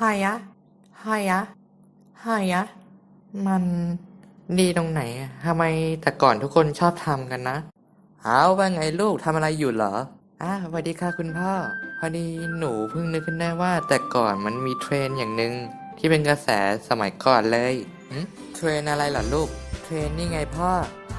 ฮายะฮายะฮายะ มันดีตรงไหนอะทำไมแต่ก่อนทุกคนชอบทำกันนะเอาว่าไงลูกทำอะไรอยู่เหรออะสวัสดีค่ะคุณพ่อ พอดีหนูเพิ่งนึกขึ้นได้ว่า แต่ก่อนมันมีเทรนอย่างหนึ่งที่เป็นกระแสสมัยก่อนเลยเทรนอะไรเหรอลูก เทรนนี่ไงพ่อ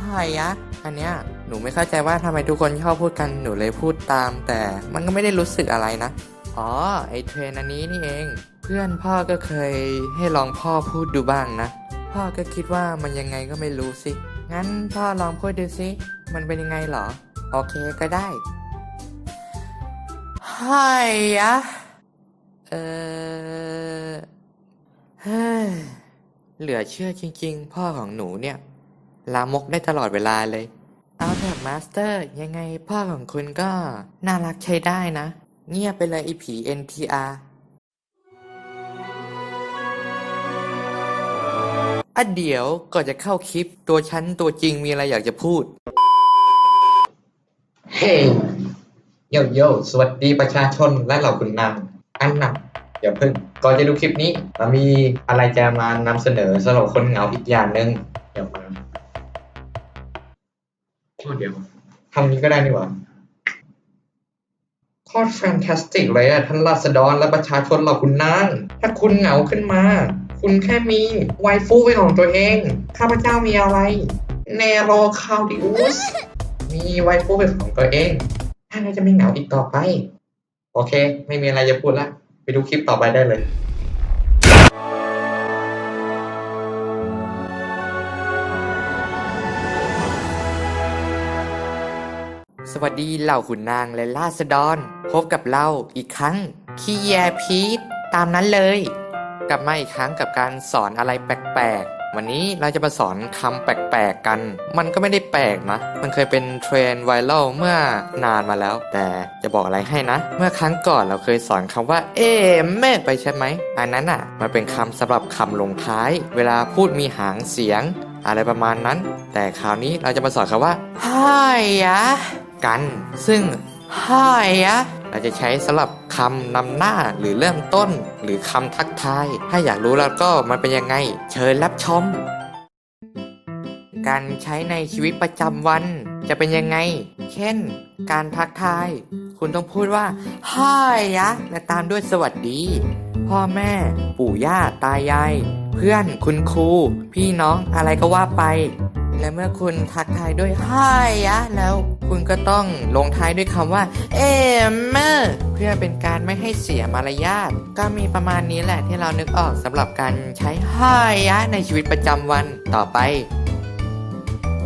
ฮายะอันเนี้ยหนูไม่เข้าใจว่าทำไมทุกคนชอบพูดกันหนูเลยพูดตาม แต่มันก็ไม่ได้รู้สึกอะไรนะ อ๋อไอเทรนอันนี้นี่เอง พื่อนพ่อก็เคยให้ลองพ่อพูดดูบ้างนะ พ่อก็คิดว่ามันยังไงก็ไม่รู้สิ งั้นพ่อลองพูดดูสิ มันเป็นยังไงเหรอ โอเคก็ได้ไฮยะเออเฮ้ยเหลือเชื่อจริง ๆ พ่อของหนูเนี่ย ลามกได้ตลอดเวลาเลย เอาเถอะมาสเตอร์ ยังไงพ่อของคุณก็น่ารักใช้ได้นะ เงียบไปเลยไอผี NTR อะเดี๋ยวก่อนจะเข้าคลิปตัวฉันตัวจริงมีอะไรอยากจะพูด เฮ้ยโยโย่สวัสดีประชาชนและเหล่าคุณนางอันหนักอย่าเพิ่ง ก่อนจะดูคลิปนี้เรามีอะไรจะมานำเสนอสำหรับคนเหงาอีกอย่างหนึ่งเดี๋ยวมาโอ้เดี๋ยวทำนี้ก็ได้นี่หว่าโคตรแฟนตาสติกเลยอะท่านราษฎรและประชาชนเหล่าคุณนาง ถ้าคุณเหงาขึ้นมา คุณแค่มีไวฟูเป็นของตัวเอง ข้าพเจ้ามีอะไร เนโรคาดิอุส มีไวฟูเป็นของตัวเองท่านจะไม่เหงาอีกต่อไป โอเค ไม่มีอะไรจะพูดละไปดูคลิปต่อไปได้เลยสวัสดีเหล่าขุนนางและราษฎร พบกับเราอีกครั้ง ขี้แยพีทตามนั้นเลย กลับมาอีกครั้งกับการสอนอะไรแปลกๆ วันนี้เราจะมาสอนคำแปลกๆกัน มันก็ไม่ได้แปลกนะ มันเคยเป็นเทรนไวรัลเมื่อนานมาแล้ว แต่จะบอกอะไรให้นะ เมื่อครั้งก่อนเราเคยสอนคำว่า เอ๊ะแม่ไปใช่ไหม อันนั้นอะ มันเป็นคำสำหรับคำลงท้าย เวลาพูดมีหางเสียง อะไรประมาณนั้น แต่คราวนี้เราจะมาสอนคำว่าฮายะกัน ซึ่งฮายยะ เราจะใช้สำหรับคำนำหน้าหรือเริ่มต้น หรือคำทักทาย ถ้าอยากรู้แล้วก็มันเป็นยังไง เชิญรับชม การใช้ในชีวิตประจำวันจะเป็นยังไง เช่น การทักทาย คุณต้องพูดว่าฮายยะ และตามด้วยสวัสดี พ่อแม่ ปู่ย่า ตายาย เพื่อน คุณครู พี่น้อง อะไรก็ว่าไป และเมื่อคุณทักทายด้วยฮายะ แล้วคุณก็ต้องลงท้ายด้วยคำว่า เอมเมอร์เพื่อเป็นการไม่ให้เสียมารยาทก็มีประมาณนี้แหละที่เรานึกออกสำหรับการใช้ฮายะ ในชีวิตประจำวันต่อไป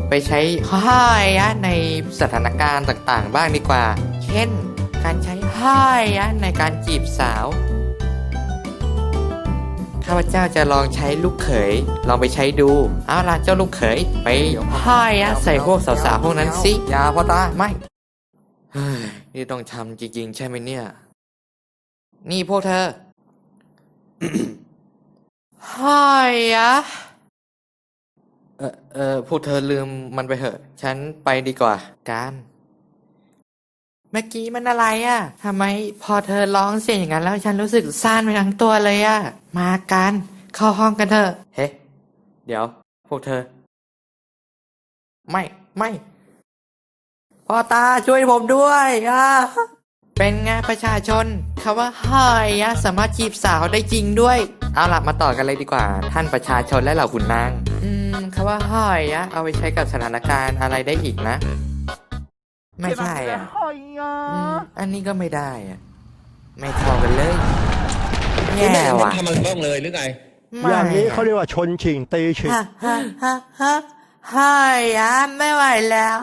ไปใช้ฮายะ ในสถานการณ์ต่างๆ บ้างดีกว่า เช่น การใช้ฮายะ ในการจีบสาว ข้าพเจ้าจะลองใช้ลูกเขย ลองไปใช้ดู เอาล่ะเจ้าลูกเขยไปฮายยะใส่พวกสาวๆพวกนั้นสิอยาพ่อตาไม่เฮ้ยนี่ต้องทำจริงๆ ใช่ไหมเนี่ย นี่พวกเธอฮายยะเออเออพวกเธอลืมมันไปเถอะ ฉันไปดีกว่า การ เมื่อกี้มันอะไรอะ่ะทำไมพอเธอร้องเสียงอย่างนั้นแล้วฉันรู้สึกซ่านไปทั้งตัวเลยอะ่ะ มากัน เข้าห้องกันเถอะ เฮ้ เดี๋ยว พวกเธอ ไม่ไม่พ่อตาช่วยผมด้วยอะเป็นไงประชาชนคำว่าฮายอะสามารถจีบสาวได้จริงด้วย เอาล่ะมาต่อกันเลยดีกว่า ท่านประชาชนและเหล่าขุนนาง อืมคำว่าฮายอะเอาไปใช้กับสถานการณ์อะไรได้อีกนะ ไม่ใช่อะ อืมอันนี้ก็ไม่ได้อะไม่เท่ากันเลยแย่ว่ะทำมันบ้องเลยหรือไง อย่างนี้เขาเรียกว่าชนชิงตีฉิงฮะฮะฮะฮะฮายอะไม่ไหวแล้ว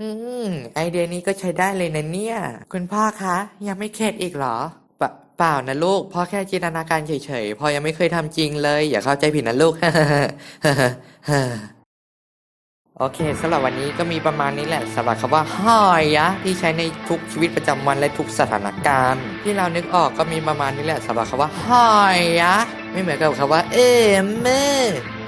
อืม ไอเดียนี้ก็ใช้ได้เลยนะเนี่ย คุณพ่อคะ ยังไม่เข็ดอีกเหรอเปล่าเปล่านะลูกพ่อแค่จินตนาการเฉยๆพ่อยังไม่เคยทำจริงเลย อย่าเข้าใจผิดนะลูก โอเคสำหรับวันนี้ก็มีประมาณนี้แหละสำหรับคำว่าฮอยยะ ที่ใช้ในทุกชีวิตประจำวันและทุกสถานการณ์ ที่เรานึกออกก็มีประมาณนี้แหละสำหรับคำว่าฮอยยะ ไม่เหมือนกับคำว่า เอมเม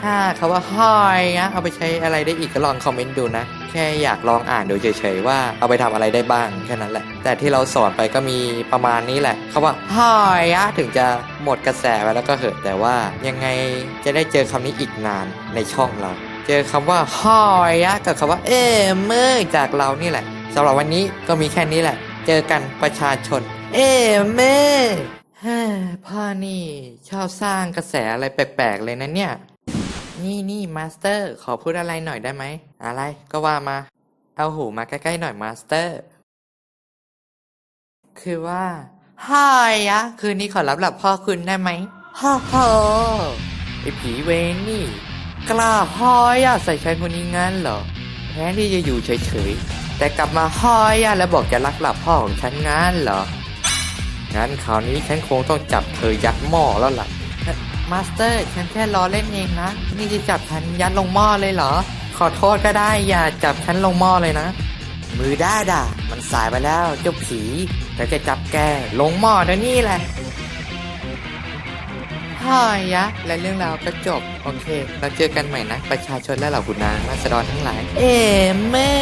ถ้าคาว่าหอยอะเอาไปใช้อะไรได้อีกก็ลองคอมเมนต์ดูนะ แค่อยากลองอ่านดูเฉยๆว่าเอาไปทำอะไรได้บ้างแค่นั้นแหละ แต่ที่เราสอนไปก็มีประมาณนี้แหละคาว่าหอยอะถึงจะหมดกระแสไปแล้วก็เหอะแต่ว่ายังไงจะได้เจอคำนี้อีกนานในช่องเรา จอคำว่าหอยะกับคำว่า เอเมื่อจากเรานี่แหละสำหรับวันนี้ก็มีแค่นี้แหละ เจอกันประชาชน เอเมื่อเฮ้พ่อนี่ชอบสร้างกระแสอะไรแปลกๆเลยนะเนี่ย นี่นี่มาสเตอร์ ขอพูดอะไรหน่อยได้ไหม อะไรก็ว่ามา เอาหูมาใกล้ๆหน่อยมาสเตอร์ คือว่าฮายะคืนนี้ขอรับหลับพ่อคุณได้ไหมฮ่าฮ่าไอผีเวนี่ กล้าฮอยอะใส่ชายคนนี้งั้นเหรอแทนที่จะอยู่เฉยๆ แต่กลับมาฮอยอะแล้วบอกจะรักหลับพ่อของฉันงั้นเหรอ งั้นคราวนี้ฉันคงต้องจับเธอยัดหม้อแล้วล่ะ มาสเตอร์ฉันแค่ล้อเล่นเองนะ นี่จะจับฉันยัดลงหม้อเลยเหรอ ขอโทษก็ได้อย่าจับฉันลงหม้อเลยนะ มือได้ด่ามันสายไปแล้วเจ้าผีแต่จะจับแกลงหม้อเดี๋ยวนี้แหละ ฮ่ายะ และเรื่องราวก็จบ โอเค เราเจอกันใหม่นะ ประชาชนและเหล่าขุนนางราษฎรทั้งหลาย เอเม่